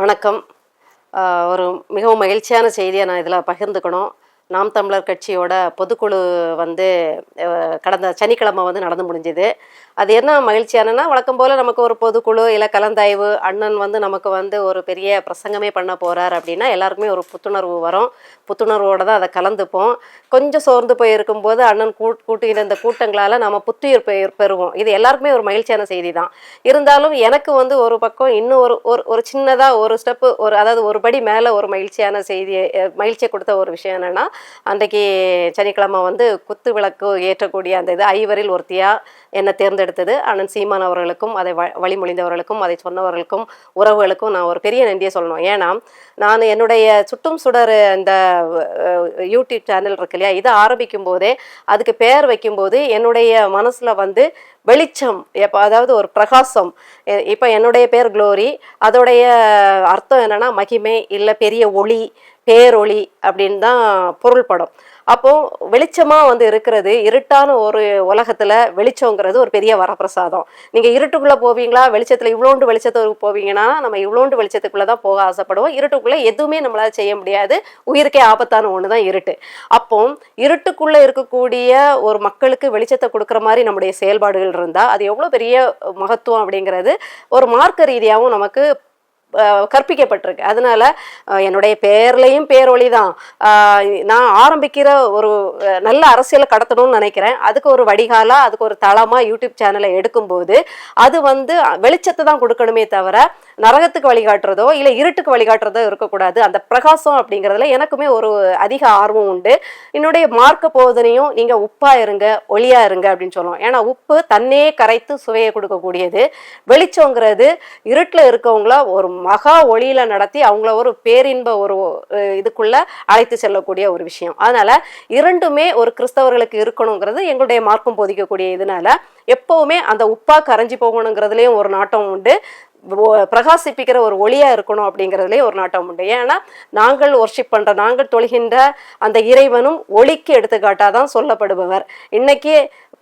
வணக்கம். ஒரு மிகவும் மகிழ்ச்சியான செய்தியை நான் இதில் பகிர்ந்துக்கணும். நாம் தமிழர் கட்சியோட பொதுக்குழு வந்து கடந்த சனிக்கிழமை வந்து நடந்து முடிஞ்சுது. அது என்ன மகிழ்ச்சியானன்னா வழக்கம் போல் நமக்கு ஒரு பொதுக்குழு இல்லை கலந்தாய்வு அண்ணன் வந்து நமக்கு வந்து ஒரு பெரிய பிரசங்கமே பண்ண போகிறார் அப்படின்னா எல்லாருக்குமே ஒரு புத்துணர்வு வரும். புத்துணர்வோடு தான் அதை கலந்துப்போம். கொஞ்சம் சோர்ந்து போய் இருக்கும்போது அண்ணன் கூட் கூட்டுகிற இந்த கூட்டங்களால் நம்ம புத்துயிர் பெறுவோம். இது எல்லாருக்குமே ஒரு மகிழ்ச்சியான செய்தி தான். இருந்தாலும் எனக்கு வந்து ஒரு பக்கம் இன்னும் ஒரு ஒரு ஒரு சின்னதாக ஒரு ஸ்டெப்பு ஒரு அதாவது ஒரு படி மேலே ஒரு மகிழ்ச்சியான செய்தியை மகிழ்ச்சியை கொடுத்த ஒரு விஷயம் என்னென்னா அன்றைக்கி சனிக்கிழமை வந்து குத்து விளக்கு ஏற்றக்கூடிய அந்த இது ஐவரில் ஒருத்தியாக என்னை தேர்ந்தெடுத்தது. அண்ணன் சீமான் அவர்களுக்கும் அதை வ வழிமொழிந்தவர்களுக்கும் அதை சொன்னவர்களுக்கும் உறவுகளுக்கும் நான் ஒரு பெரிய நன்றியை சொல்லணும். ஏன்னா நான் என்னுடைய சுட்டும் சுடர் இந்த யூடியூப் சேனல் இருக்கு இல்லையா? இதை ஆரம்பிக்கும் போதே அதுக்கு பெயர் வைக்கும்போது என்னுடைய மனசில் வந்து வெளிச்சம் எப்போ அதாவது ஒரு பிரகாசம். இப்போ என்னுடைய பேர் க்ளோரி. அதோடைய அர்த்தம் என்னன்னா மகிமை இல்லை பெரிய ஒளி. பேரொளி அப்படின்னு தான் பொருள்படும் அப்போ வெளிச்சமா வந்து இருக்கிறது இருட்டான ஒரு உலகத்துல வெளிச்சங்கிறது ஒரு பெரிய வரப்பிரசாதம். நீங்க இருட்டுக்குள்ள போவீங்களா? வெளிச்சத்துல இவ்வளோண்டு வெளிச்சத்துக்கு போவீங்கன்னா நம்ம இவ்வளோண்டு வெளிச்சத்துக்குள்ளே தான் போக ஆசைப்படுவோம். இருட்டுக்குள்ள எதுவுமே நம்மளால செய்ய முடியாது. உயிருக்கே ஆபத்தான ஒன்று தான் இருட்டு. அப்போ இருட்டுக்குள்ள இருக்கக்கூடிய ஒரு மக்களுக்கு வெளிச்சத்தை கொடுக்குற மாதிரி நம்முடைய செயல்பாடுகள் இருந்தா அது எவ்வளோ பெரிய மகத்துவம் அப்படிங்கிறது ஒரு மார்க்க ரீதியாகவும் நமக்கு கற்பிக்கப்பட்டிருக்கு. அதனால என்னுடைய பேர்லையும் பேரொழி தான் நான் ஆரம்பிக்கிற ஒரு நல்ல அரசியலை கடத்தணும்னு நினைக்கிறேன். அதுக்கு ஒரு வடிகாலா அதுக்கு ஒரு தளமா யூடியூப் சேனலை எடுக்கும்போது அது வந்து வெளிச்சத்தை தான் கொடுக்கணுமே தவிர நரகத்துக்கு வழிகாட்டுறதோ இல்லை இருட்டுக்கு வழிகாட்டுறதோ இருக்கக்கூடாது. அந்த பிரகாசம் அப்படிங்கிறதுல எனக்குமே ஒரு அதிக ஆர்வம் உண்டு. என்னுடைய மார்க்க போதனையும் நீங்கள் உப்பாக இருங்க ஒளியாக இருங்க அப்படின்னு சொல்லுவோம். ஏன்னா உப்பு தன்னே கரைத்து சுவையை கொடுக்கக்கூடியது. வெளிச்சங்கிறது இருட்டில் இருக்கவங்கள ஒரு மகா ஒளியில் நடத்தி அவங்கள ஒரு பேரின்ப ஒரு இதுக்குள்ள அழைத்து செல்லக்கூடிய ஒரு விஷயம். அதனால இரண்டுமே ஒரு கிறிஸ்தவர்களுக்கு இருக்கணுங்கிறது எங்களுடைய மார்க்கம் போதிக்கக்கூடிய இதனால எப்பவுமே அந்த உப்பா கரைஞ்சி போகணுங்கிறதுலயும் ஒரு நாட்டம் உண்டு. பிரகாசிப்பிக்கிற ஒரு ஒளியா இருக்கணும் அப்படிங்கிறதுலே ஒரு நாட்டம் உண்டு. ஏன்னா நாங்கள் ஒர்ஷிப் பண்ற நாங்கள் தொழுகின்ற அந்த இறைவனும் ஒளிக்கு எடுத்துக்காட்டாக தான் சொல்லப்படுபவர். இன்னைக்கு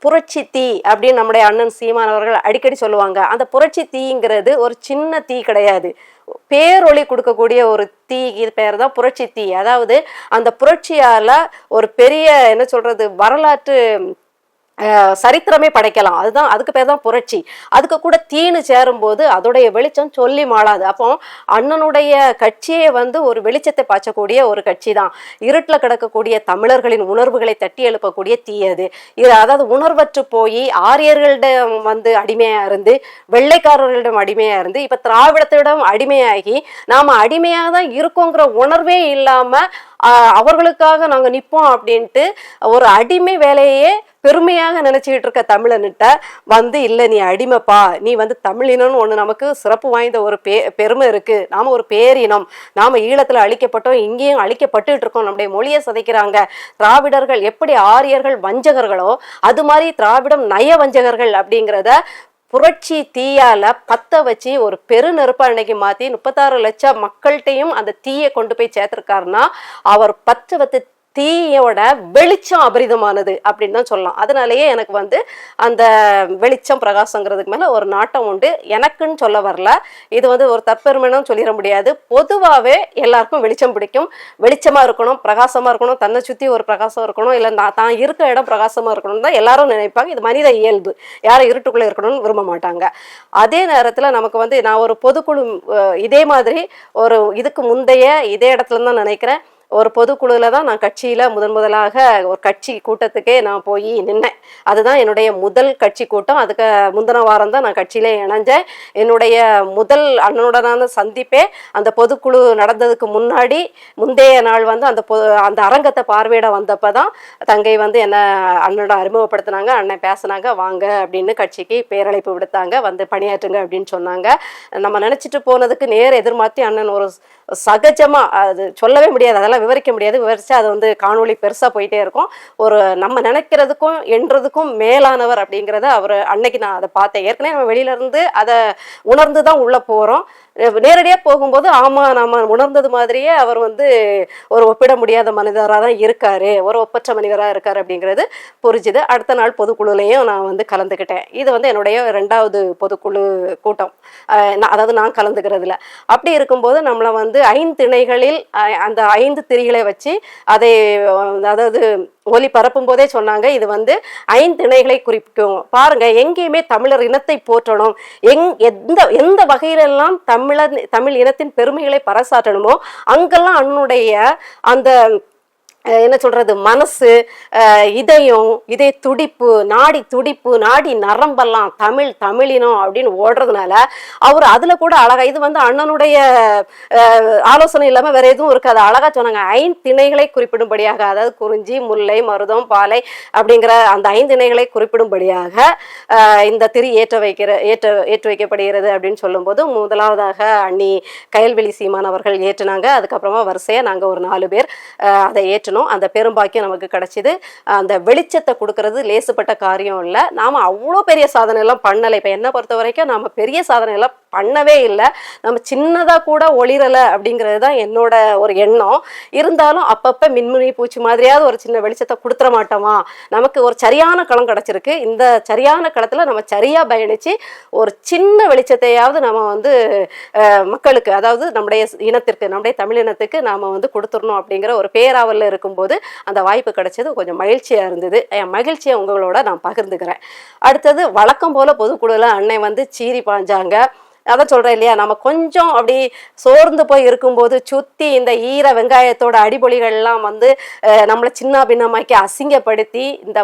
புரட்சி தீ அப்படின்னு நம்முடைய அண்ணன் சீமானவர்கள் அடிக்கடி சொல்லுவாங்க. அந்த புரட்சி தீங்கிறது ஒரு சின்ன தீ கிடையாது. பேரொளி கொடுக்கக்கூடிய ஒரு தீ இது பேர் தான் புரட்சி தீ. அதாவது அந்த புரட்சியால ஒரு பெரிய என்ன சொல்றது வரலாற்று சரித்திரமே படைக்கலாம். அதுதான் அதுக்கு பேர் தான் புரட்சி. அதுக்கு கூட தீனு சேரும்போது அதோடைய வெளிச்சம் சொல்லி மாளாது. அப்போ அண்ணனுடைய கட்சியே வந்து ஒரு வெளிச்சத்தை பாய்ச்சக்கூடிய ஒரு கட்சி தான் இருட்டில் கிடக்கக்கூடிய தமிழர்களின் உணர்வுகளை தட்டி எழுப்பக்கூடிய தீ அது இது அதாவது உணர்வற்று போய் ஆரியர்களிடம் வந்து அடிமையாக இருந்து வெள்ளைக்காரர்களிடம் அடிமையாக இருந்து இப்போ திராவிடத்திடம் அடிமையாகி நாம் அடிமையாக தான் இருக்கோங்கிற உணர்வே இல்லாமல் அவர்களுக்காக நாங்கள் நிற்போம் அப்படின்ட்டு ஒரு அடிமை வேலையே பெருமையாக நினைச்சுக்கிட்டு இருக்க தமிழன்கிட்ட வந்து இல்லை நீ அடிமைப்பா. நீ வந்து தமிழினம்னு ஒன்று நமக்கு சிறப்பு வாய்ந்த ஒரு பே பெருமை இருக்கு. நாம ஒரு பேரினம் நாம ஈழத்தில் அழிக்கப்பட்டோம் இங்கேயும் அழிக்கப்பட்டு இருக்கோம். நம்முடைய மொழியை சதைக்கிறாங்க. திராவிடர்கள் எப்படி ஆரியர்கள் வஞ்சகர்களோ அது மாதிரி திராவிடம் நய வஞ்சகர்கள் அப்படிங்கிறத புரட்சி தீயால பத்த வச்சு ஒரு பெருநெருப்பா அன்னைக்கு மாத்தி முப்பத்தாறு லட்சம் மக்கள்கிட்டையும் அந்த தீயை கொண்டு போய் சேர்த்திருக்காருன்னா அவர் பத்து வத்து தீயோட வெளிச்சம் அபரிதமானது அப்படின்னு தான் சொல்லலாம். அதனாலேயே எனக்கு வந்து அந்த வெளிச்சம் பிரகாசங்கிறதுக்கு மேல ஒரு நாட்டம் உண்டு. எனக்குன்னு சொல்ல வரல. இது வந்து ஒரு தற்பெருமைனும் சொல்லிட முடியாது. பொதுவாகவே எல்லாருக்கும் வெளிச்சம் பிடிக்கும். வெளிச்சமா இருக்கணும் பிரகாசமா இருக்கணும் தன்னை சுத்தி ஒரு பிரகாசம் இருக்கணும் இல்லை நான் தான் இருக்கிற இடம் பிரகாசமா இருக்கணும் தான் எல்லாரும் நினைப்பாங்க. இது மனித இயல்பு. யாரும் இருட்டுக்குள்ள இருக்கணும்னு விரும்ப மாட்டாங்க. அதே நேரத்துல நமக்கு வந்து நான் ஒரு பொதுக்குழு இதே மாதிரி ஒரு இதுக்கு முந்தைய இதே இடத்துல தான் நினைக்கிறேன். ஒரு பொதுக்குழுல தான் நான் கட்சியில முதன் முதலாக ஒரு கட்சி கூட்டத்துக்கே நான் போய் நின்னேன். அதுதான் என்னுடைய முதல் கட்சி கூட்டம். அதுக்கு முந்தின வாரம் தான் நான் கட்சியில இணைஞ்சேன். என்னுடைய முதல் அண்ணனுடனான சந்திப்பே அந்த பொதுக்குழு நடந்ததுக்கு முன்னாடி முந்தைய நாள் வந்து அந்த பொ அந்த அரங்கத்தை பார்வையிட வந்தப்போ தான் தங்கை வந்து என்ன அண்ணனோட அறிமுகப்படுத்தினாங்க. அண்ணன் பேசுனாங்க வாங்க அப்படின்னு கட்சிக்கு பேரழைப்பு விடுத்தாங்க. வந்து பணியாற்றுங்க அப்படின்னு சொன்னாங்க. நம்ம நினைச்சிட்டு போனதுக்கு நேர் எதிர்மாற்றி அண்ணன் ஒரு சகஜமா அது சொல்லவே முடியாது. அதெல்லாம் விவரிக்க முடியாது. விவரிச்சா அது வந்து காணொளி பெருசாக போயிட்டே இருக்கும். ஒரு நம்ம நினைக்கிறதுக்கும் என்றதுக்கும் மேலானவர் அப்படிங்கிறத அவர் அன்னைக்கு நான் அதை பார்த்தேன். ஏற்கனவே நம்ம வெளியிலேருந்து அதை உணர்ந்து தான் உள்ளே போகிறோம் நேரடியாக போகும்போது ஆமா நாம உணர்ந்தது மாதிரியே அவர் வந்து ஒரு ஒப்பிட முடியாத மனிதராக தான் இருக்காரு ஒரு ஒப்பற்ற மனிதராக இருக்கார் அப்படிங்கிறது புரிஞ்சுது. அடுத்த நாள் பொதுக்குழுலையும் நான் வந்து கலந்துக்கிட்டேன். இது வந்து என்னுடைய ரெண்டாவது பொதுக்குழு கூட்டம். நான் அதாவது நான் கலந்துக்கிறதுல. அப்படி இருக்கும்போது நம்மளை வந்து ஐந்து திணைகளில் அந்த ஐந்து திரிகளை வச்சு அதை அதாவது ஒலி பரப்பும் போதே சொன்னாங்க இது வந்து ஐந்திணைகளை குறிக்கும். பாருங்க எங்கேயுமே தமிழர் இனத்தை போற்றணும். எங் எந்த எந்த வகையிலெல்லாம் தமிழர் தமிழ் இனத்தின் பெருமைகளை பறைசாற்றணுமோ அங்கெல்லாம் அண்ணனுடைய அந்த என்ன சொல்றது மனசு இதயம் இதய துடிப்பு நாடி துடிப்பு நாடி நரம்பெல்லாம் தமிழ் தமிழினம் அப்படின்னு ஓடுறதுனால அவர் அதுல கூட அழகா இது வந்து அண்ணனுடைய ஆலோசனை இல்லாம வேற எதுவும் இருக்காது. அழகா சொன்னாங்க ஐந்திணைகளை குறிப்பிடும்படியாக அதாவது குறிஞ்சி முல்லை மருதம் பாலை அப்படிங்கிற அந்த ஐந்திணைகளை குறிப்பிடும்படியாக இந்த திரி ஏற்ற வைக்கிற ஏற்ற ஏற்று வைக்கப்படுகிறது அப்படின்னு சொல்லும்போது முதலாவதாக அண்ணி கயல்வெளி சீமான் அவர்கள் ஏற்றினாங்க. அதுக்கப்புறமா வரிசையா நாங்க ஒரு நாலு பேர் அதை ஏற்று ஏற்றணும் அந்த பெரும்பாக்கியம் நமக்கு கிடைச்சிது. அந்த வெளிச்சத்தை கொடுக்கறது லேசுப்பட்ட காரியம் இல்லை. நாம அவ்வளோ பெரிய சாதனை எல்லாம் பண்ணலை. இப்போ என்ன பொறுத்த வரைக்கும் நாம் பெரிய சாதனைலாம் பண்ணவே இல்லை. நம்ம சின்னதாக கூட ஒளிரலை அப்படிங்கிறது தான் என்னோட ஒரு எண்ணம். இருந்தாலும் அப்பப்போ மின்முனி பூச்சி மாதிரியாவது ஒரு சின்ன வெளிச்சத்தை கொடுத்துட மாட்டோமா? நமக்கு ஒரு சரியான களம் கிடச்சிருக்கு. இந்த சரியான களத்தில் நம்ம சரியாக பயணித்து ஒரு சின்ன வெளிச்சத்தையாவது நம்ம வந்து மக்களுக்கு அதாவது நம்முடைய இனத்திற்கு நம்முடைய தமிழ் இனத்துக்கு நாம் வந்து கொடுத்துடணும் அப்படிங்கிற ஒரு பேராவலில் இருக்கும்போது அந்த வாய்ப்பு கிடைச்சது கொஞ்சம் மகிழ்ச்சியாக இருந்தது. என் மகிழ்ச்சியை உங்களோட நான் பகிர்ந்துக்கிறேன். அடுத்தது வழக்கம் போல் பொதுக்குழுவில் அன்னை வந்து சீரி பாஞ்சாங்க. அதான் சொல்கிறேன் இல்லையா? நம்ம கொஞ்சம் அப்படி சோர்ந்து போய் இருக்கும்போது சுற்றி இந்த ஈர வெங்காயத்தோட அடிபொலிகள்லாம் வந்து நம்மளை சின்ன பின்னமாக்கி அசிங்கப்படுத்தி இந்த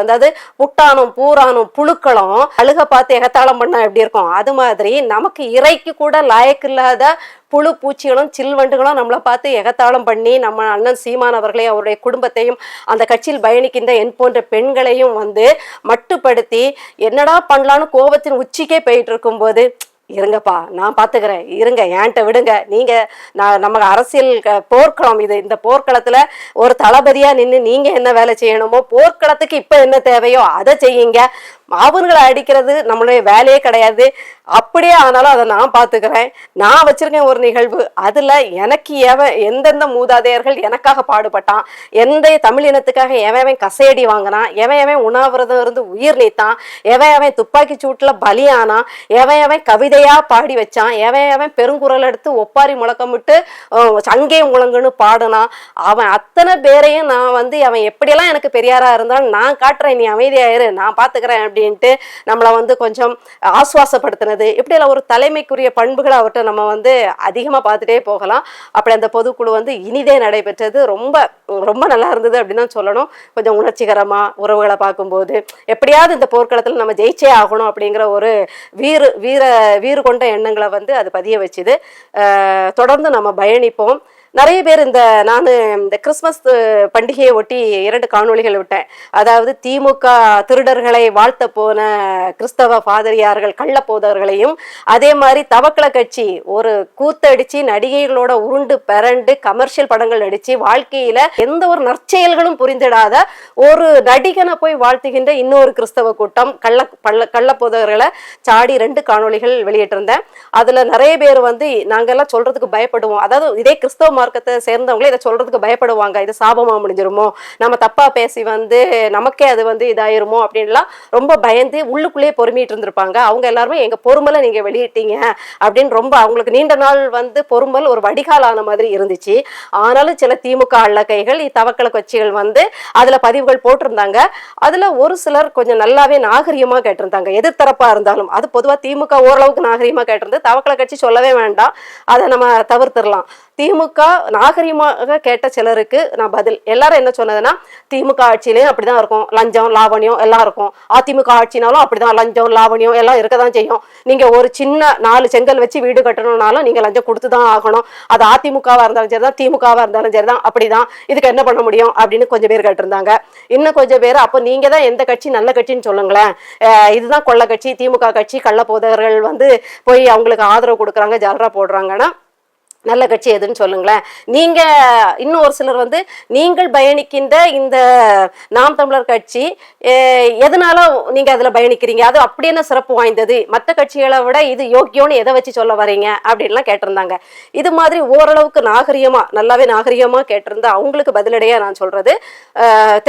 அதாவது புட்டானும் பூரானும் புழுக்களும் அழுக பார்த்து எகத்தாளம் பண்ணால் எப்படி இருக்கும்? அது மாதிரி நமக்கு இறைக்கு கூட லாயக்கில்லாத புழு பூச்சிகளும் சில்வண்டுகளும் நம்மளை பார்த்து எகத்தாளம் பண்ணி நம்ம அண்ணன் சீமான் அவர்களையும் அவருடைய குடும்பத்தையும் அந்த கட்சியில் பயணிக்கின்ற என் போன்ற பெண்களையும் வந்து மட்டுப்படுத்தி என்னடா பண்ணலான்னு கோபத்தின் உச்சிக்கே போயிட்டு இருக்கும்போது இருங்கப்பா நான் பார்த்துக்கிறேன் இருங்க ஏன்ட்ட விடுங்க. நீங்க நான் நம்ம அரசியல் போர்க்களம் இது இந்த போர்க்களத்துல ஒரு தளபதியா நின்று நீங்க என்ன வேலை செய்யணுமோ போர்க்களத்துக்கு இப்ப என்ன தேவையோ அதை செய்யுங்க. அவங்களை அடிக்கிறது நம்மளுடைய வேலையே கிடையாது. அப்படியே ஆனாலும் அதை நான் பார்த்துக்கிறேன். நான் வச்சிருக்கேன் ஒரு நிகழ்வு. அதுல எனக்கு எவன் எந்தெந்த மூதாதையர்கள் எனக்காக பாடுபட்டான்? எந்த தமிழ் இனத்துக்காக எவன் எவன் கசையடி வாங்கினான்? எவன் எவன் உணாவிரதம் இருந்து உயிர் நீத்தான்? எவன் எவன் துப்பாக்கி சூட்டில் பலியானான்? எவன் எவன் கவிதையா பாடி வச்சான்? எவன் எவன் பெருங்குரல் எடுத்து ஒப்பாரி முழக்கமிட்டு விட்டு சங்கே முழங்குன்னு பாடினான்? அவன் அத்தனை பேரையும் நான் வந்து அவன் எப்படியெல்லாம் எனக்கு பெரியாரா இருந்தாலும் நான் காட்டுறேன் நீ அமைதியாயிரு நான் பாத்துக்கிறேன் அப்படின்ட்டு நம்மளை வந்து கொஞ்சம் ஆஸ்வாசப்படுத்தினது. இப்படியெல்லாம் ஒரு தலைமைக்குரிய பண்புகளை அவர்கிட்ட நம்ம வந்து அதிகமாக பார்த்துட்டே போகலாம். அப்படி அந்த பொதுக்குழு வந்து இனிதே நடைபெற்றது ரொம்ப ரொம்ப நல்லா இருந்தது அப்படின்னு தான் சொல்லணும். கொஞ்சம் உணர்ச்சிகரமாக உறவுகளை பார்க்கும்போது எப்படியாவது இந்த போர்க்களத்தில் நம்ம ஜெயிச்சே ஆகணும் அப்படிங்கிற ஒரு வீறு வீர வீறு கொண்ட எண்ணங்களை வந்து அது பதிய வச்சுது. தொடர்ந்து நம்ம பயணிப்போம். நிறைய பேர் இந்த நான் இந்த கிறிஸ்மஸ் பண்டிகையை ஒட்டி இரண்டு காணொளிகள் விட்டேன். அதாவது திமுக திருடர்களை வாழ்த்த போன கிறிஸ்தவ பாதிரியார்கள் கள்ளப்போதர்களையும் அதே மாதிரி தவக்கல கட்சி ஒரு கூத்தடிச்சு நடிகைகளோட உருண்டு பெரண்டு கமர்ஷியல் படங்கள் நடிச்சு வாழ்க்கையில எந்த ஒரு நற்செயல்களும் புரிந்திடாத ஒரு நடிகனை போய் வாழ்த்துகின்ற இன்னொரு கிறிஸ்தவ கூட்டம் கள்ள பள்ள கள்ளப்போதர்களை சாடி ரெண்டு காணொளிகள் வெளியிட்டிருந்தேன். அதுல நிறைய பேர் வந்து நாங்கெல்லாம் சொல்றதுக்கு பயப்படுவோம். அதாவது இதே கிறிஸ்தவ மார்க்கத்தை சேர்ந்தவங்களே இதை சொல்றதுக்கு பயப்படுவாங்க. இது சாபமா முடிஞ்சிருமோ? நம்ம தப்பா பேசி வந்து நமக்கே அது வந்து இதாயிருமோ? அப்படின்லாம் ரொம்ப பயந்து உள்ளுக்குள்ளேயே பொறுமிட்டு இருந்திருப்பாங்க. அவங்க எல்லாருமே எங்க பொறுமலை நீங்க வெளியிட்டீங்க அப்படின்னு ரொம்ப அவங்களுக்கு நீண்ட நாள் வந்து பொறுமல் ஒரு வடிகால் ஆன மாதிரி இருந்துச்சு. ஆனாலும் சில திமுக அள்ளக்கைகள் தவக்கல கட்சிகள் வந்து அதுல பதிவுகள் போட்டிருந்தாங்க. அதுல ஒரு சிலர் கொஞ்சம் நல்லாவே நாகரிகமா கேட்டிருந்தாங்க. எதிர்த்தரப்பா இருந்தாலும். அது பொதுவா திமுக ஓரளவுக்கு நாகரிகமா கேட்டிருந்து தவக்கல கட்சி சொல்லவே வேண்டாம். அதை நம்ம தவிர்த்திடலாம் திமுக நாகரிகமாக கேட்ட சிலருக்கு நான் பதில். எல்லாரும் என்ன சொன்னதுன்னா திமுக ஆட்சியிலையும் அப்படிதான் இருக்கும். லஞ்சம் லாவணியம் எல்லாம் இருக்கும். அதிமுக ஆட்சினாலும் அப்படிதான். லஞ்சம் லாவணியம் எல்லாம் இருக்க தான் செய்யும். நீங்க ஒரு சின்ன நாலு செங்கல் வச்சு வீடு கட்டணும்னாலும் நீங்க லஞ்சம் கொடுத்து தான் ஆகணும். அது அதிமுகவா இருந்தாலும் சரிதான் திமுகவா இருந்தாலும் சரிதான். அப்படிதான். இதுக்கு என்ன பண்ண முடியும் அப்படின்னு கொஞ்சம் பேர் கேட்டிருந்தாங்க. இன்னும் கொஞ்சம் பேர் அப்போ நீங்க தான் எந்த கட்சி நல்ல கட்சின்னு சொல்லுங்களேன். இதுதான் கொள்ள கட்சி திமுக கட்சி கள்ள போதகர்கள் வந்து போய் அவங்களுக்கு ஆதரவு கொடுக்குறாங்க ஜல்ரா போடுறாங்கன்னா நல்ல கட்சி எதுன்னு சொல்லுங்களேன். நீங்க இன்னும் ஒரு சிலர் வந்து நீங்கள் பயணிக்கின்ற இந்த நாம் தமிழர் கட்சி எதனால நீங்க அதுல பயணிக்கிறீங்க? அது அப்படி என்ன சிறப்பு வாய்ந்தது? மற்ற கட்சிகளை விட இது யோக்கியம்னு எதை வச்சு சொல்ல வரீங்க? அப்படின்லாம் கேட்டிருந்தாங்க. இது மாதிரி ஓரளவுக்கு நாகரிகமா நல்லாவே நாகரிகமா கேட்டிருந்தா அவங்களுக்கு பதிலடையா நான் சொல்றது.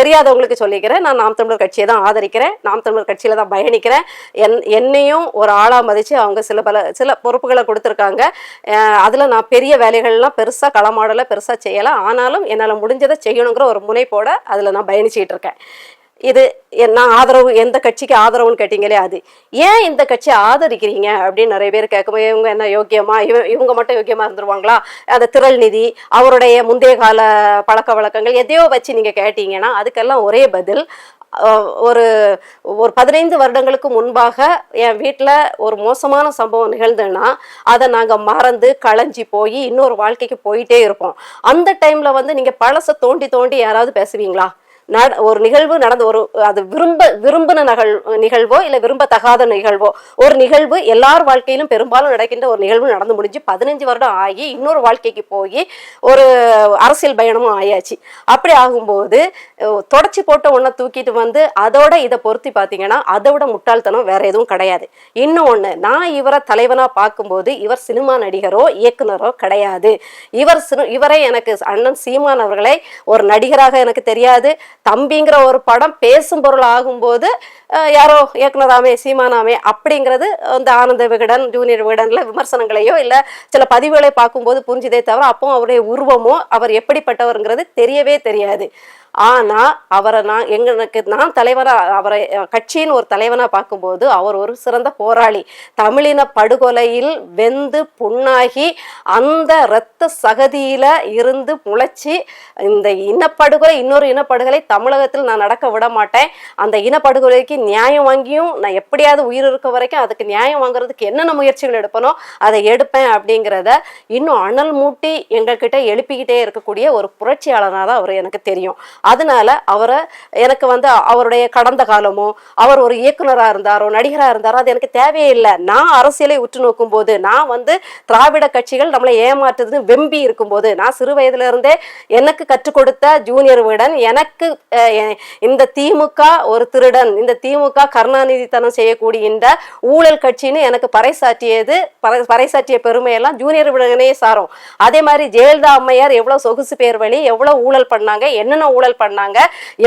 தெரியாதவங்களுக்கு சொல்லிக்கிறேன். நான் நாம் தமிழர் கட்சியை தான் ஆதரிக்கிறேன். நாம் தமிழர் கட்சியில தான் பயணிக்கிறேன். என் என்னையும் ஒரு ஆளா மதிச்சு அவங்க சில பல சில பொறுப்புகளை கொடுத்துருக்காங்க. அதுல நான் பெரிய வேலைகள்லாம் பெருசாக களமாடலை பெருசாக செய்யலை. ஆனாலும் என்னால் முடிஞ்சதை செய்யணுங்கிற ஒரு முனைப்போட அதில் நான் பயணிச்சிட்டு இருக்கேன். இது நான் ஆதரவு எந்த கட்சிக்கு ஆதரவுன்னு கேட்டீங்களே அது. ஏன் இந்த கட்சியை ஆதரிக்கிறீங்க அப்படின்னு நிறைய பேர் கேட்கும்போது இவங்க என்ன யோக்கியமா இவ இவங்க மட்டும் யோக்கியமா இருந்துருவாங்களா? அந்த திரள் நிதி அவருடைய முந்தைய கால பழக்க வழக்கங்கள் எதையோ வச்சு நீங்க கேட்டீங்கன்னா அதுக்கெல்லாம் ஒரே பதில் ஒரு ஒரு பதினைந்து வருடங்களுக்கு முன்பாக என் வீட்டில் ஒரு மோசமான சம்பவம் நிகழ்ந்ததுன்னா அதை நாங்கள் மறந்து களைஞ்சி போய் இன்னொரு வாழ்க்கைக்கு போயிட்டே இருப்போம். அந்த டைமில் வந்து நீங்கள் பழசை தோண்டி தோண்டி யாராவது பேசுவீங்களா? நட ஒரு நிகழ்வு நடந்து ஒரு அது விரும்ப விரும்பின நகழ் நிகழ்வோ இல்லை விரும்பத்தகாத நிகழ்வோ ஒரு நிகழ்வு எல்லார் வாழ்க்கையிலும் பெரும்பாலும் நடக்கின்ற ஒரு நிகழ்வு நடந்து முடிஞ்சு பதினஞ்சு வருடம் ஆகி இன்னொரு வாழ்க்கைக்கு போய் ஒரு அரசியல் பயணமும் ஆயாச்சு. அப்படி ஆகும்போது தொடச்சி போட்ட ஒன்றை தூக்கிட்டு வந்து அதோட இதை பொருத்தி பார்த்தீங்கன்னா அதை விட முட்டாள்தனம் வேற எதுவும் கிடையாது. இன்னும் ஒன்று நான் இவரை தலைவனாக பார்க்கும்போது இவர் சினிமா நடிகரோ இயக்குனரோ கிடையாது. இவர் சினு இவரை எனக்கு அண்ணன் சீமான் அவர்களை ஒரு நடிகராக எனக்கு தெரியாது. தம்பிங்கிற ஒரு படம் பேசும் பொருள் ஆகும்போது யாரோ இயக்குனராமே சீமானாமே அப்படிங்கிறது இந்த ஆனந்த விகடன் ஜூனியர் விகடன்ல விமர்சனங்களையோ இல்லை சில பதிவுகளை பார்க்கும்போது புரிஞ்சுதே தவிர அப்போ அவருடைய உருவமோ அவர் எப்படிப்பட்டவருங்கிறது தெரியவே தெரியாது. ஆனால் அவரை நான் எங்களுக்கு நான் தலைவராக அவரை கட்சியின் ஒரு தலைவனாக பார்க்கும்போது அவர் ஒரு சிறந்த போராளி. தமிழின படுகொலையில் வெந்து புண்ணாகி அந்த இரத்த சகதியில் இருந்து முளைச்சி இந்த இனப்படுகொலை இன்னொரு இனப்படுகொலை தமிழகத்தில் நான் நடக்க விட மாட்டேன். அந்த இனப்படுகொலைக்கு நியாயம் வாங்கியும் நான் எப்படியாவது உயிர் இருக்க வரைக்கும் அதுக்கு நியாயம் வாங்குறதுக்கு என்னென்ன முயற்சிகள் எடுப்பனோ அதை எடுப்பேன் அப்படிங்கிறத இன்னும் அனல் மூட்டி எங்ககிட்ட எழுப்பிக்கிட்டே இருக்கக்கூடிய ஒரு புரட்சியாளனாக தான் அவர் எனக்கு தெரியும். அதனால அவரை எனக்கு வந்து அவருடைய கடந்த காலமோ அவர் ஒரு இயக்குனராக இருந்தாரோ நடிகராக இருந்தாரோ அது எனக்கு தேவையே இல்லை. நான் அரசியலை உற்று நோக்கும் போது நான் வந்து திராவிட கட்சிகள் நம்மளை ஏமாற்றுதுன்னு வெம்பி இருக்கும்போது நான் சிறு வயதுல இருந்தே எனக்கு கற்றுக் கொடுத்த ஜூனியர் விடன் எனக்கு இந்த திமுக ஒரு திருடன் இந்த திமுக கருணாநிதித்தனம் செய்யக்கூடிய இந்த ஊழல் கட்சின்னு எனக்கு பறைசாற்றியது பறை- பறைசாற்றிய பெருமையெல்லாம் ஜூனியர் விடனே சாரும். அதே மாதிரி ஜெயலலிதா அம்மையார் எவ்வளோ சொகுசு பேர் வழி எவ்வளோ ஊழல் பண்ணாங்க என்னென்ன ஊழல் பண்ணாங்க.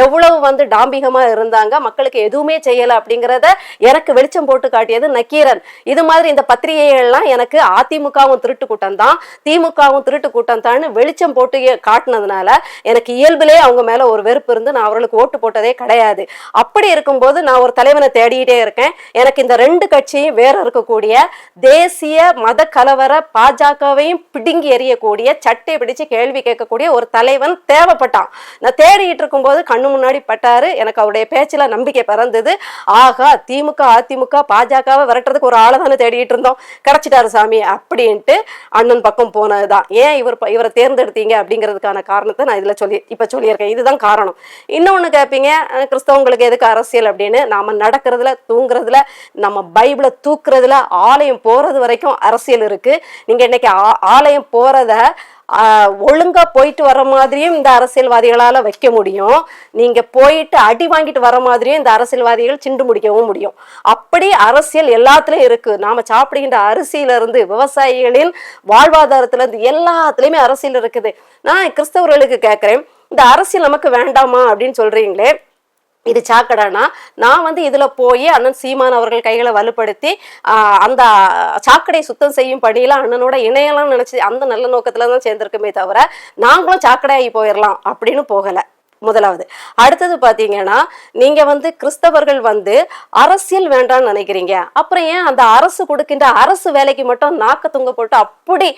எவ்வளவு வந்து டாம்பிகமா இருந்தாங்க. மக்களுக்கு எதுவுமே செய்யல அப்படிங்கிறத எனக்கு வெளிச்சம் போட்டு காட்டியது நக்கீரன். இது மாதிரி இந்த பத்திரிகைகள்லாம் எனக்கு அதிமுகவும் திருட்டு கூட்டம் தான். திமுகவும் திருட்டு கூட்டம் தான் வெளிச்சம் போட்டு காட்டினதுனால எனக்கு இயல்பிலே அவங்க மேல ஒரு வெறுப்பு இருந்து நான் அவர்களுக்கு ஓட்டு போட்டதே கிடையாது. அப்படி இருக்கும்போது நான் ஒரு தலைவனை தேடிக்கிட்டே இருக்கேன். எனக்கு இந்த ரெண்டு கட்சியும் வேற இருக்கக்கூடிய தேசிய மத கலவர பாஜகவையும் பிடுங்கி எறியக்கூடிய சட்டை பிடிச்சு கேள்வி கேட்கக்கூடிய ஒரு தலைவன் தேவைப்பட்டான். நான் தேடிட்டு இருக்கும்போது கண்ணு முன்னாடி பட்டாரு. எனக்கு அவருடைய பேச்சில் நம்பிக்கை பிறந்தது. ஆகா திமுக அதிமுக பாஜகவை விரட்டுறதுக்கு ஒரு ஆளை தானே தேடிட்டு இருந்தோம் கிடச்சிட்டாரு சாமி அப்படின்ட்டு அண்ணன் பக்கம் போனது தான் ஏன் இவர் ப- இவரை தேர்ந்தெடுத்தீங்க அப்படிங்கிறதுக்கான காரணத்தை நான் இதில் சொல்லி இப்போ சொல்லியிருக்கேன். இதுதான் காரணம். இன்னொன்று கேட்பீங்க கிறிஸ்தவங்களுக்கு எதுக்கு அரசியல் அப்படின்னு? நாம் நடக்கிறதுல தூங்குறதுல நம்ம பைபிளை தூக்குறதுல ஆலயம் போகிறது வரைக்கும் அரசியல் இருக்குது நீங்கள் இன்னைக்கு ஆ- ஆலயம் போகிறத ஒழுங்காக ஒழுங்கா போயிட்டு வர மாதிரியும் இந்த அரசியல்வாதிகளால வைக்க முடியும். நீங்க போயிட்டு அடி வாங்கிட்டு வர மாதிரியும் இந்த அரசியல்வாதிகள் சிண்டு முடிக்கவும் முடியும். அப்படி அரசியல் எல்லாத்துலயும் இருக்கு. நாம சாப்பிடுகின்ற அரிசியில இருந்து விவசாயிகளின் வாழ்வாதாரத்துல இருந்து எல்லாத்துலயுமே அரசியல் இருக்குது. நான் கிறிஸ்தவர்களுக்கு கேட்குறேன் இந்த அரசியல் நமக்கு வேண்டாமா அப்படின்னு சொல்றீங்களே இது சாக்கடைனா? நான் வந்து இதில் போய் அண்ணன் சீமான் அவர்கள் கைகளை வலுப்படுத்தி அந்த சாக்கடை சுத்தம் செய்யும் பணியில் அண்ணனோட இணையெல்லாம் நினச்சி அந்த நல்ல நோக்கத்தில் தான் சேர்ந்திருக்குமே தவிர நாங்களும் சாக்கடையாகி போயிடலாம் அப்படின்னு போகலை. முதலாவது. அடுத்தது பார்த்தீங்கன்னா நீங்கள் வந்து கிறிஸ்தவர்கள் வந்து அரசியல் வேண்டாம்னு நினைக்கிறீங்க. அப்புறம் ஏன் அந்த அரசு கொடுக்கின்ற அரசு வேலைக்கு மட்டும் நாக்க தொங்க போட்டு அப்படி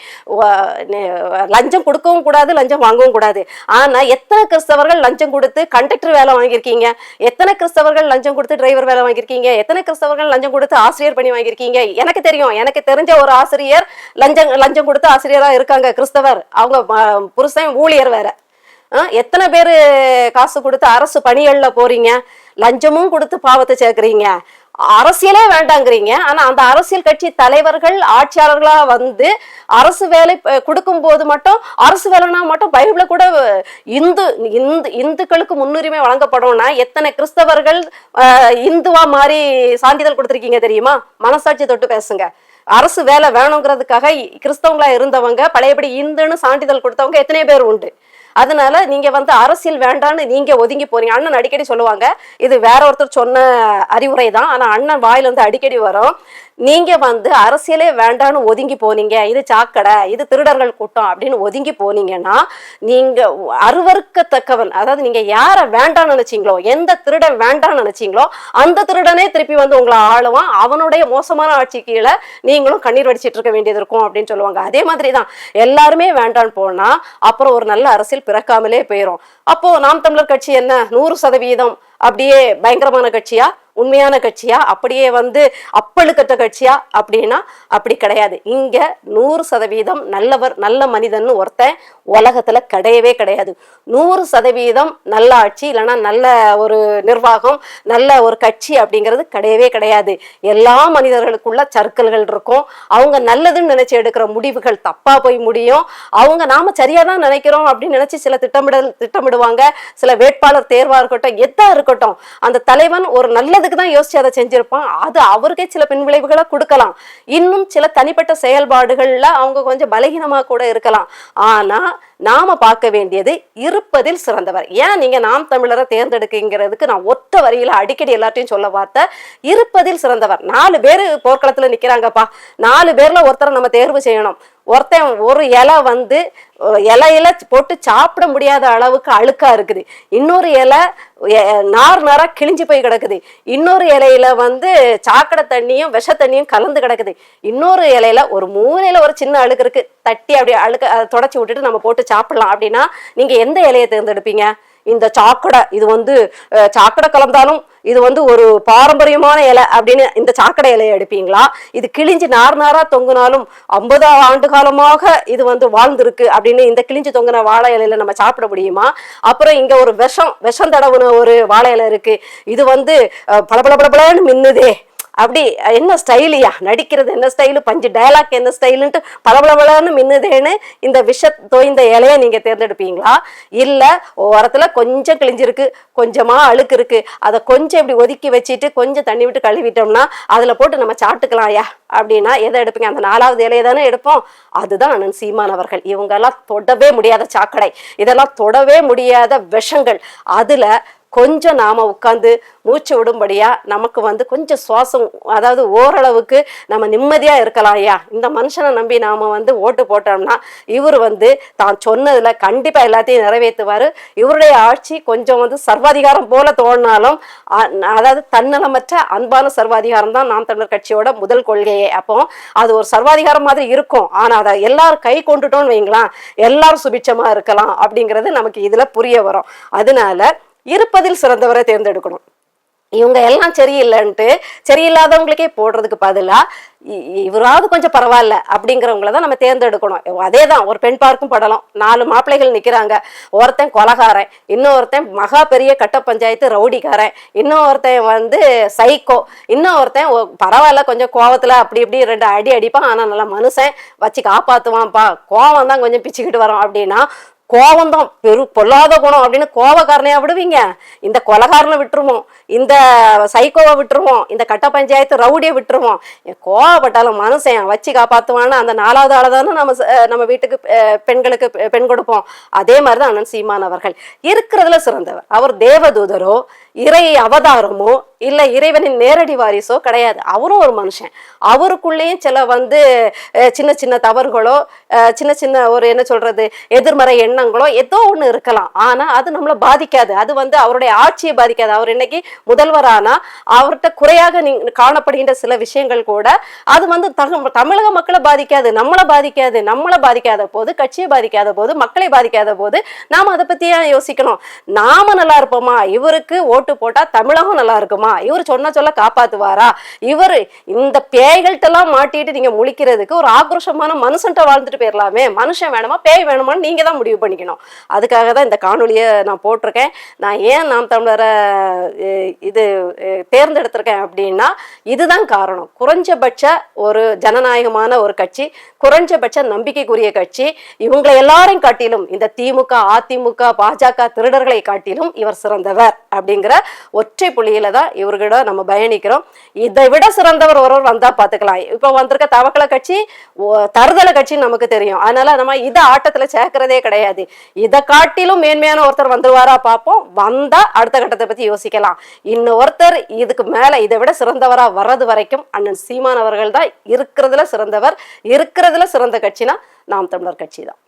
லஞ்சம் கொடுக்கவும் கூடாது லஞ்சம் வாங்கவும் கூடாது. ஆனால் எத்தனை கிறிஸ்தவர்கள் லஞ்சம் கொடுத்து கண்டக்டர் வேலை வாங்கியிருக்கீங்க? எத்தனை கிறிஸ்தவர்கள் லஞ்சம் கொடுத்து டிரைவர் வேலை வாங்கியிருக்கீங்க? எத்தனை கிறிஸ்தவர்கள் லஞ்சம் கொடுத்து ஆசிரியர் பண்ணி வாங்கியிருக்கீங்க? எனக்கு தெரியும் எனக்கு தெரிஞ்ச ஒரு ஆசிரியர் லஞ்சம் லஞ்சம் கொடுத்து ஆசிரியராக இருக்காங்க கிறிஸ்தவர். அவங்க புருஷன் ஊழியர் வேற. எத்தனை பேர் காசு கொடுத்து அரசு பணிகளில் போறீங்க? லஞ்சமும் கொடுத்து பாவத்தை சேர்க்குறீங்க. அரசியலே வேண்டாங்கிறீங்க. ஆனா அந்த அரசியல் கட்சி தலைவர்கள் ஆட்சியாளர்களா வந்து அரசு வேலை கொடுக்கும் போது மட்டும் அரசு வேலைனா மட்டும் பைபிள கூட இந்து இந்து இந்துக்களுக்கு முன்னுரிமை வழங்கப்படும்னா எத்தனை கிறிஸ்தவர்கள் இந்துவா மாறி சான்றிதழ் கொடுத்துருக்கீங்க தெரியுமா? மனசாட்சி தொட்டு பேசுங்க. அரசு வேலை வேணுங்கிறதுக்காக கிறிஸ்தவங்களா இருந்தவங்க பழையபடி இந்துன்னு சான்றிதழ் கொடுத்தவங்க எத்தனை பேர் உண்டு. அதனால நீங்க வந்து அரசியல் வேண்டான்னு நீங்க ஒதுங்கி போறீங்க. அண்ணன் அடிக்கடி சொல்லுவாங்க இது வேற ஒருத்தர் சொன்ன அறிவுரை தான் ஆனா அண்ணன் வாயிலிருந்து அடிக்கடி வரும். நீங்க வந்து அரசியலே வேண்டான்னு ஒதுங்கி போனீங்க இது சாக்கடை இது திருடர்கள் கூட்டம் அப்படின்னு ஒதுங்கி போனீங்கன்னா நீங்க அருவருக்கத்தக்கவன். அதாவது நீங்க யாரை வேண்டாம்னு நினைச்சீங்களோ எந்த திருடன் வேண்டாம்னு நினைச்சீங்களோ அந்த திருடனே திருப்பி வந்து உங்களை ஆளுவான். அவனுடைய மோசமான ஆட்சி கீழே நீங்களும் கண்ணீர் வடிச்சிட்டு இருக்க வேண்டியது இருக்கும் அப்படின்னு சொல்லுவாங்க. அதே மாதிரி தான் எல்லாருமே வேண்டான்னு போனா அப்புறம் ஒரு நல்ல அரசியல் பிறக்காமலே போயிடும் அப்போ நாம் தமிழர் கட்சி என்ன? நூறு சதவீதம். அப்படியே பயங்கரமான கட்சியா? உண்மையான கட்சியா? அப்படியே வந்து அப்பழுக்கற்ற கட்சியா? அப்படின்னா அப்படி கிடையாது. இங்க நூறு சதவீதம் நல்லவர் நல்ல மனிதன் ஒருத்தன் உலகத்துல கிடையவே கிடையாது. நூறு சதவீதம் நல்ல ஆட்சி இல்லைன்னா நல்ல ஒரு நிர்வாகம் நல்ல ஒரு கட்சி அப்படிங்கிறது கிடையவே கிடையாது. எல்லா மனிதர்களுக்குள்ள சர்க்கிள்கள் இருக்கும். அவங்க நல்லதுன்னு நினைச்சு எடுக்கிற முடிவுகள் தப்பா போய் முடியும். அவங்க நாம சரியா தான் நினைக்கிறோம் அப்படின்னு நினைச்சு சில திட்டமிடல் திட்டமிடுவாங்க. சில வேட்பாளர் தேர்வா இருக்கட்டும் எதா இருக்கட்டும். அந்த தலைவன் ஒரு நல்லதுக்கு தான் யோசிச்சு அதை செஞ்சிருப்பான். அது அவருக்கே சில பின்விளைவுகளை கொடுக்கலாம். இன்னும் சில தனிப்பட்ட செயல்பாடுகள்ல அவங்க கொஞ்சம் பலகீனமா கூட இருக்கலாம். ஆனா நாம பார்க்க வேண்டியது இருப்பதில் சிறந்தவர். ஏன் நீங்க நாம் தமிழரை தேர்ந்தெடுக்குங்கிறதுக்கு நான் ஒற்ற வரியில அடிக்கடி எல்லாத்தையும் சொல்ல பார்த்த இருப்பதில் சிறந்தவர். நாலு பேர் போர்க்களத்துல நிக்கிறாங்கப்பா. நாலு பேர்ல ஒருத்தரை நம்ம தேர்வு செய்யணும். ஒருத்தன் ஒரு இலை வந்து இலையில போட்டு சாப்பிட முடியாத அளவுக்கு அழுக்கா இருக்குது. இன்னொரு இலை நார் நாரா கிழிஞ்சு போய் கிடக்குது. இன்னொரு இலையில வந்து சாக்கடை தண்ணியும் விஷ தண்ணியும் கலந்து கிடக்குது. இன்னொரு இலையில ஒரு மூலையில ஒரு சின்ன அழுக்கு இருக்கு. தட்டி அப்படியே அழுக்க அதை தொடச்சி விட்டுட்டு நம்ம போட்டு சாப்பிடலாம். அப்படின்னா நீங்க எந்த இலையை தேர்ந்தெடுப்பீங்க? இந்த சாக்கடை. இது வந்து சாக்கடை கலந்தாலும் இது வந்து ஒரு பாரம்பரியமான இலை அப்படின்னு இந்த சாக்கடை இலையை எடுப்பீங்களா? இது கிழிஞ்சு நார் நாரா தொங்குனாலும் ஐம்பது ஆண்டு காலமாக இது வந்து வாழ்ந்திருக்கு அப்படின்னு இந்த கிழிஞ்சு தொங்கின வாழை இலையில நம்ம சாப்பிட முடியுமா? அப்புறம் இங்க ஒரு விஷம் விஷம் தடவுன ஒரு வாழை இலை இருக்கு. இது வந்து பளபளபளபளன்னு பளபள மின்னுதே. அப்படி என்ன ஸ்டைலியா? நடிக்கிறது என்ன ஸ்டைலு? பஞ்சு டயலாக் என்ன ஸ்டைலுன்ட்டு பளபளபளன்னு மின்னுதேன்னு இந்த விஷ தோய்ந்த இலையை நீங்கள் தேர்ந்தெடுப்பீங்களா? இல்லை ஓரத்தில் கொஞ்சம் கிழிஞ்சிருக்கு கொஞ்சமாக அழுக்கு இருக்கு அதை கொஞ்சம் இப்படி ஒதுக்கி வச்சுட்டு கொஞ்சம் தண்ணி விட்டு கழுவிட்டோம்னா அதில் போட்டு நம்ம சாப்பிட்டுக்கலாம் ஐயா. அப்படின்னா எதை எடுப்பீங்க? அந்த நாலாவது இலையை தானே எடுப்போம். அதுதான் அண்ணன் சீமான் அவர்கள். இவங்கெல்லாம் தொடவே முடியாத சாக்கடை. இதெல்லாம் தொடவே முடியாத விஷங்கள். அதில் கொஞ்சம் நாம் உட்காந்து மூச்சு விடும்படியா நமக்கு வந்து கொஞ்சம் சுவாசம் அதாவது ஓரளவுக்கு நம்ம நிம்மதியாக இருக்கலாம் ஐயா. இந்த மனுஷனை நம்பி நாம் வந்து ஓட்டு போட்டோம்னா இவர் வந்து தான் சொன்னதில் கண்டிப்பாக எல்லாத்தையும் நிறைவேற்றுவார். இவருடைய ஆட்சி கொஞ்சம் வந்து சர்வாதிகாரம் போல தோணினாலும் அதாவது தன்னலமற்ற அன்பான சர்வாதிகாரம் தான் நாம் தமிழர் கட்சியோட முதல் கொள்கையே. அப்போ அது ஒரு சர்வாதிகாரம் மாதிரி இருக்கும். ஆனால் அதை எல்லாரும் கை கொண்டுட்டோம்னு வைங்களேன் எல்லாரும் சுபிட்சமாக இருக்கலாம் அப்படிங்கிறது நமக்கு இதில் புரிய வரும். அதனால இருப்பதில் சிறந்தவரை தேர்ந்தெடுக்கணும். இவங்க எல்லாம் சரியில்லைன்ட்டு சரியில்லாதவங்களுக்கே போடுறதுக்கு பதிலா இ- இவராவது கொஞ்சம் பரவாயில்ல அப்படிங்கிறவங்கள தான் நம்ம தேர்ந்தெடுக்கணும். அதே தான் ஒரு பெண் பார்க்கும் படலம். நாலு மாப்பிள்ளைகள் நிக்கிறாங்க. ஒருத்தன் கொலகாரன் இன்னொருத்தன் மகா பெரிய கட்ட பஞ்சாயத்து ரவுடிக்காரன் இன்னொருத்தன் வந்து சைக்கோ இன்னொருத்தன் பரவாயில்ல கொஞ்சம் கோவத்துல அப்படி இப்படி ரெண்டு அடி அடிப்பான். ஆனா நல்லா மனுஷன் வச்சு காப்பாத்துவான்ப்பா. கோவம் தான் கொஞ்சம் பிச்சுக்கிட்டு வரோம். அப்படின்னா கோவம் பெரு பொல்லாத குணம் அப்படின்னு கோபக்காரனையா விடுவீங்க. இந்த கொலகாரனை விட்டுருவோம். இந்த சைக்கோவை விட்டுருவோம். இந்த கட்ட பஞ்சாயத்து ரவுடியை விட்டுருவோம். என் கோவப்பட்டாலும் மனுஷன் வச்சு காப்பாற்றுவான்னு அந்த நாலாவது ஆளை தானே நம்ம ச- நம்ம வீட்டுக்கு பெண்களுக்கு பெண் கொடுப்போம். அதே மாதிரி தான் அண்ணன் சீமான் அவர்கள். இருக்கிறதுல சிறந்தவர். அவர் தேவதூதரோ இறை அவதாரமோ இல்ல இறைவனின் நேரடி வாரிசோ கிடையாது. அவரும் ஒரு மனுஷன். அவருக்குள்ளேயும் சில வந்து சின்ன சின்ன தவறுகளோ அஹ், சின்ன சின்ன ஒரு என்ன சொல்றது எதிர்மறை எண்ணங்களோ ஏதோ ஒண்ணு இருக்கலாம். ஆனா அது நம்மளை பாதிக்காது. அது வந்து அவருடைய ஆட்சியை பாதிக்காது. அவர் இன்னைக்கு முதல்வரானா அவர்கிட்ட குறையாக நீ காணப்படுகின்ற சில விஷயங்கள் கூட அது வந்து தமிழக மக்களை பாதிக்காது நம்மளை பாதிக்காது நம்மளை பாதிக்காத போது கட்சியை பாதிக்காத போது மக்களை பாதிக்காத போது நாம அதை பத்தி யோசிக்கணும்? நாம நல்லா இருப்போமா? இவருக்கு ஓட்டு போட்டா தமிழகம் நல்லா இருக்குமா? இவர் சொன்ன சொல்ல காப்பாத்துவாரா? இவர் இந்த பேய்கள்ட்டெல்லாம் மாட்டிட்டு நீங்க முழிக்கிறதுக்கு ஒரு ஆக்ரோஷமான மனுஷன்ட்ட வாழ்ந்துட்டு போயிடலாமே மனுஷன் வேணுமா பேய் வேணுமான்னு நீங்க தான் முடிவு பண்ணிக்கணும். அதுக்காக தான் இந்த காணொலியை நான் போட்டிருக்கேன். நான் ஏன் நாம் தமிழரை இது தேர்ந்தெடுத்திருக்கேன் அப்படின்னா இதுதான் காரணம். குறைஞ்சபட்ச ஒரு ஜனநாயகமான ஒரு கட்சி குறைஞ்சபட்ச நம்பிக்கைக்குரிய கட்சி இவங்களை எல்லாரையும் காட்டிலும் இந்த திமுக அதிமுக பாஜக திருடர்களை காட்டிலும் இவர் சிறந்தவர் அப்படிங்கிற ஒற்றை புள்ளியில தான் இவர்கிட்ட நம்ம பயணிக்கிறோம். இதை விட சிறந்தவர் ஒருவர் வந்தா பாத்துக்கலாம் இப்போ வந்திருக்க தவக்கல கட்சி தருதல கட்சி நமக்கு தெரியும். அதனால நம்ம இதை ஆட்டத்துல சேர்க்கறதே கிடையாது. இதை காட்டிலும் மேன்மையான ஒருத்தர் வந்துருவாரா பார்ப்போம். வந்தா அடுத்த கட்டத்தை பத்தி யோசிக்கலாம். இன்னும் ஒருத்தர் இதுக்கு மேல இதை விட சிறந்தவரா வர்றது வரைக்கும் அண்ணன் சீமான் அவர்கள் தான் இருக்கிறதுல சிறந்தவர் இருக்கிறதுல சிறந்த கட்சினா நாம் தமிழர் கட்சி தான்.